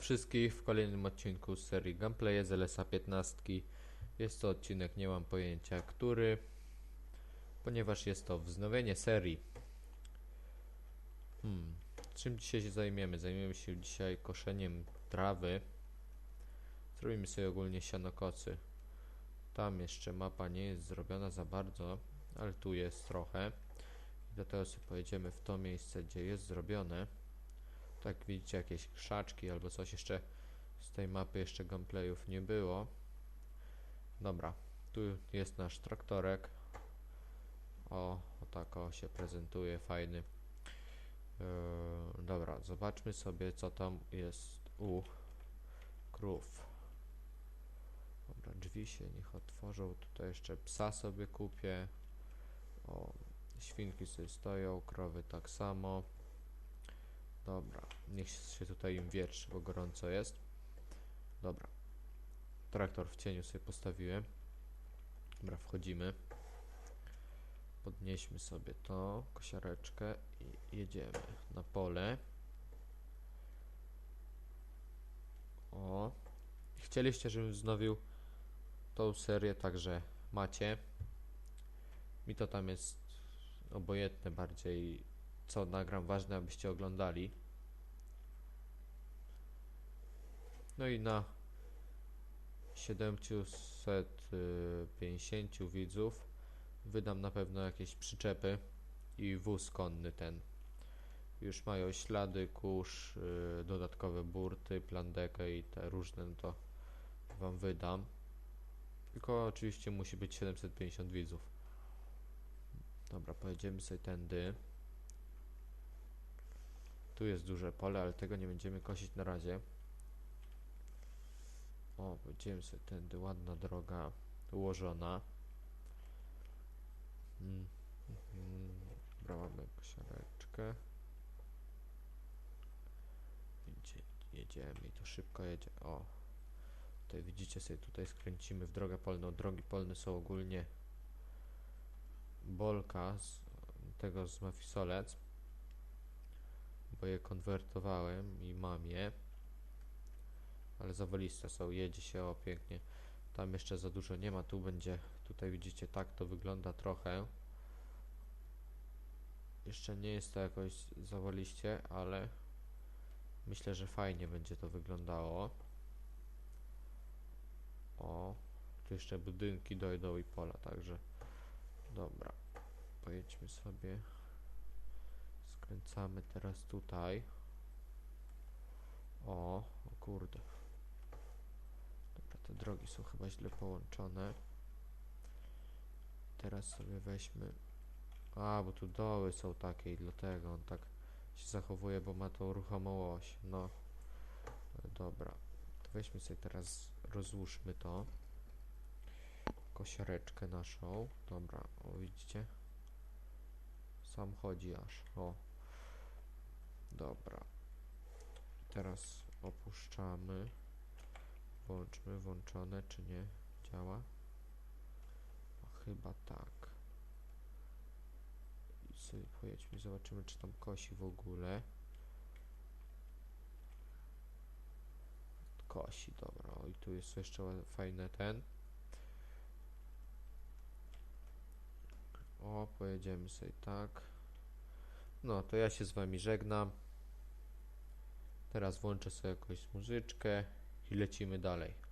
wszystkich w kolejnym odcinku z serii Gameplay z LSA 15. Jest to odcinek, nie mam pojęcia który, ponieważ jest to wznowienie serii. Hmm. Czym dzisiaj się zajmiemy? Zajmiemy się dzisiaj koszeniem trawy. Zrobimy sobie ogólnie sianokocy. Tam jeszcze mapa nie jest zrobiona za bardzo, ale tu jest trochę. Dlatego sobie pojedziemy w to miejsce, gdzie jest zrobione. Tak widzicie jakieś krzaczki albo coś jeszcze z tej mapy jeszcze gameplayów nie było. Dobra, tu jest nasz traktorek. O, o tak o się prezentuje, fajny. Yy, dobra, zobaczmy sobie co tam jest u krów. Dobra, drzwi się niech otworzą. Tutaj jeszcze psa sobie kupię. O, świnki sobie stoją, krowy tak samo. Dobra, niech się tutaj im wietrzy, bo gorąco jest. Dobra. Traktor w cieniu sobie postawiłem. Dobra, wchodzimy. Podnieśmy sobie to, kosiareczkę i jedziemy na pole. O. Chcieliście, żebym wznowił tą serię, także macie. Mi to tam jest obojętne bardziej co nagram, ważne abyście oglądali. No i na 750 widzów wydam na pewno jakieś przyczepy i wóz konny ten. Już mają ślady, kurz, yy, dodatkowe burty, plandekę i te różne, no to wam wydam. Tylko oczywiście musi być 750 widzów. Dobra, pojedziemy sobie tędy. Tu jest duże pole, ale tego nie będziemy kosić na razie. O, będziemy sobie tędy, ładna droga ułożona. Mm, mhm. Dobra, mamy kosiareczkę. Jedzie, jedziemy i to szybko jedzie. O, tutaj widzicie sobie, tutaj skręcimy w drogę polną. Drogi polne są ogólnie bolka z tego z Mafisolec bo je konwertowałem i mam je. Ale zawaliste są, jedzie się o pięknie. Tam jeszcze za dużo nie ma, tu będzie tutaj widzicie tak to wygląda trochę. Jeszcze nie jest to jakoś zawaliście, ale myślę, że fajnie będzie to wyglądało. O tu jeszcze budynki dojdą i pola, także dobra. Pojedźmy sobie Skręcamy teraz tutaj. O, o kurde. Dobra, te drogi są chyba źle połączone. Teraz sobie weźmy... A, bo tu doły są takie i dlatego on tak się zachowuje, bo ma tą ruchomą oś. No. Dobra. To weźmy sobie teraz, rozłóżmy to. Kosiareczkę naszą. Dobra, o widzicie? Sam chodzi aż. O. Dobra. Teraz opuszczamy. Włączmy, włączone, czy nie działa? No, chyba tak. I sobie pojedźmy, zobaczymy, czy tam kosi w ogóle. Kosi, dobra. O, i tu jest jeszcze fajny ten. O, pojedziemy sobie tak. No, to ja się z wami żegnam. Teraz włączę sobie jakąś muzyczkę i lecimy dalej.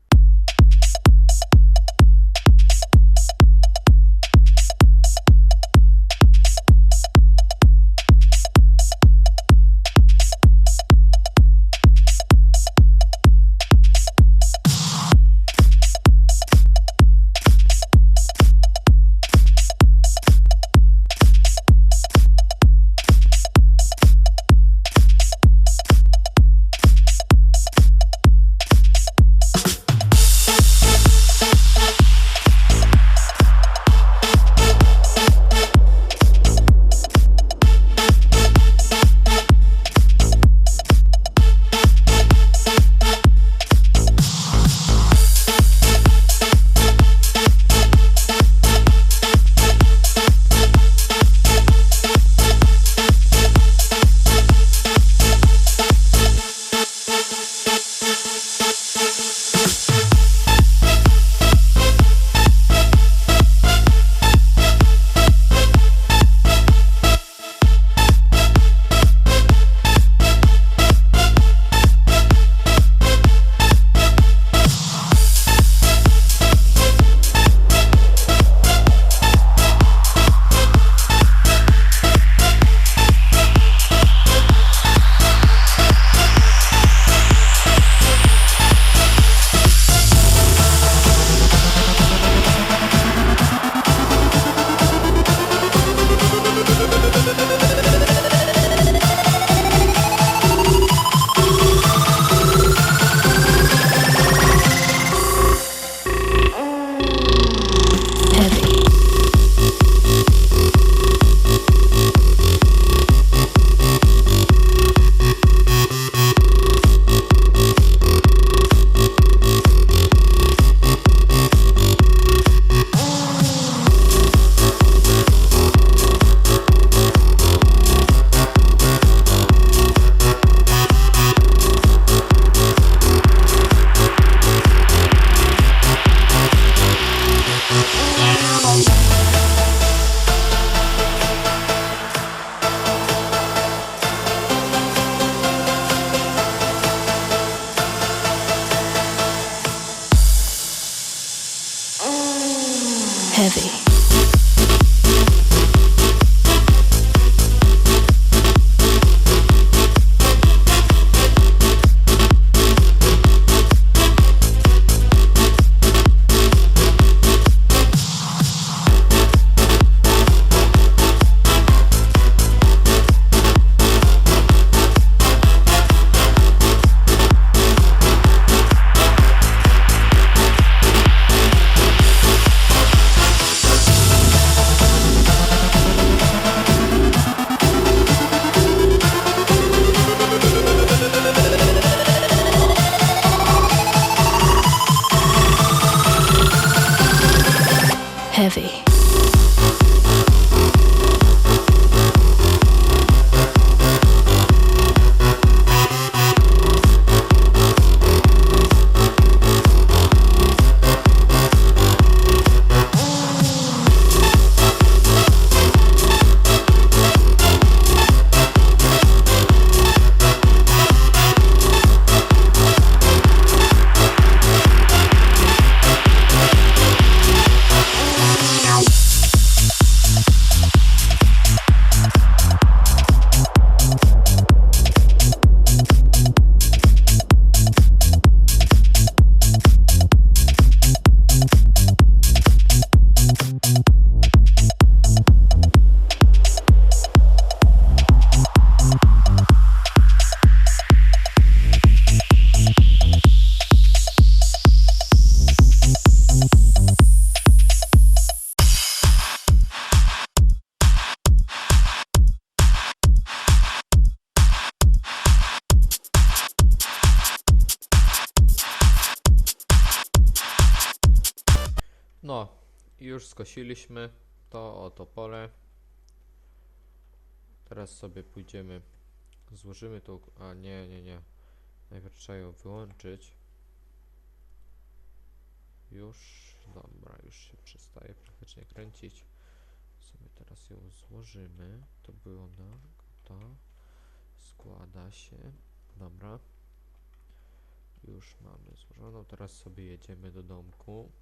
Już skosiliśmy to oto pole. Teraz sobie pójdziemy, złożymy to, a nie, nie, nie. Najpierw trzeba ją wyłączyć. Już, dobra, już się przestaje praktycznie kręcić. Sobie teraz ją złożymy. To było na to. Składa się. Dobra. Już mamy złożoną. Teraz sobie jedziemy do domku.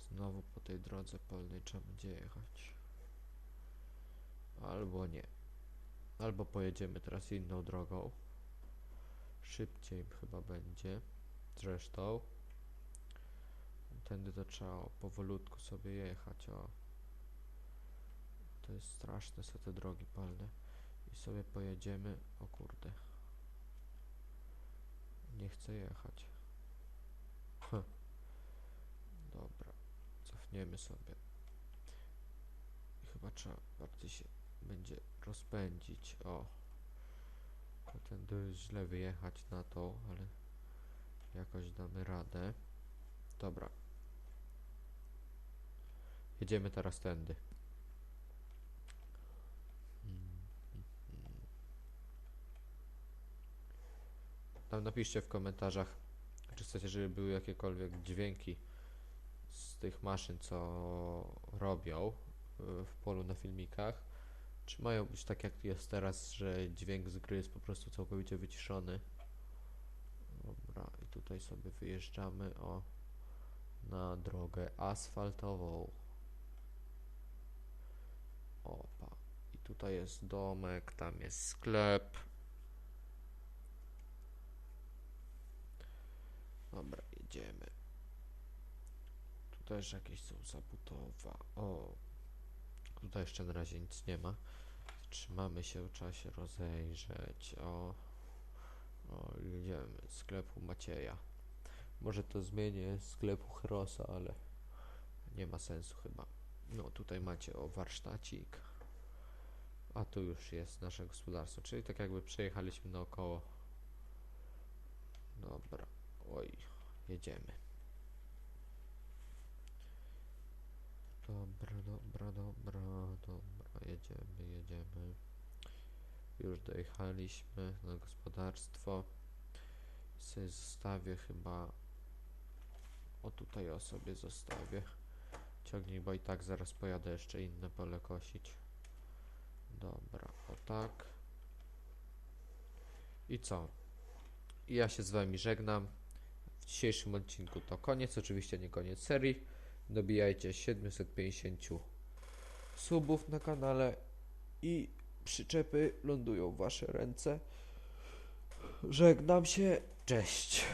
Znowu po tej drodze polnej trzeba będzie jechać. Albo nie. Albo pojedziemy teraz inną drogą. Szybciej chyba będzie. Zresztą. Tędy to trzeba powolutku sobie jechać. O. To jest straszne są te drogi polne. I sobie pojedziemy. O kurde. Nie chcę jechać. Heh. Dobra, cofniemy sobie. Chyba trzeba bardziej się będzie rozpędzić. O, to tędy źle wyjechać na to, ale jakoś damy radę. Dobra. Jedziemy teraz tędy. Tam napiszcie w komentarzach, czy chcecie, żeby były jakiekolwiek dźwięki z tych maszyn, co robią y, w polu na filmikach? Czy mają być tak jak jest teraz, że dźwięk z gry jest po prostu całkowicie wyciszony? Dobra, i tutaj sobie wyjeżdżamy o na drogę asfaltową. Opa. I tutaj jest domek, tam jest sklep. Dobra, jedziemy. Tu też jakieś są zabudowa. O, tutaj jeszcze na razie nic nie ma. Trzymamy się, trzeba się rozejrzeć. O, o jedziemy. Sklepu Macieja. Może to zmienię sklepu Herosa, ale nie ma sensu chyba. No tutaj macie o warsztacik. A tu już jest nasze gospodarstwo, czyli tak jakby przejechaliśmy naokoło. Dobra. Jedziemy. Dobra, dobra, dobra, dobra, jedziemy, jedziemy. Już dojechaliśmy na gospodarstwo. sobie zostawię chyba o tutaj o sobie zostawię ciągnik, bo i tak zaraz pojadę jeszcze inne pole kosić dobra, o tak i co? I ja się z wami żegnam dzisiejszym odcinku to koniec, oczywiście nie koniec serii dobijajcie 750 subów na kanale i przyczepy lądują w wasze ręce. Żegnam się, cześć.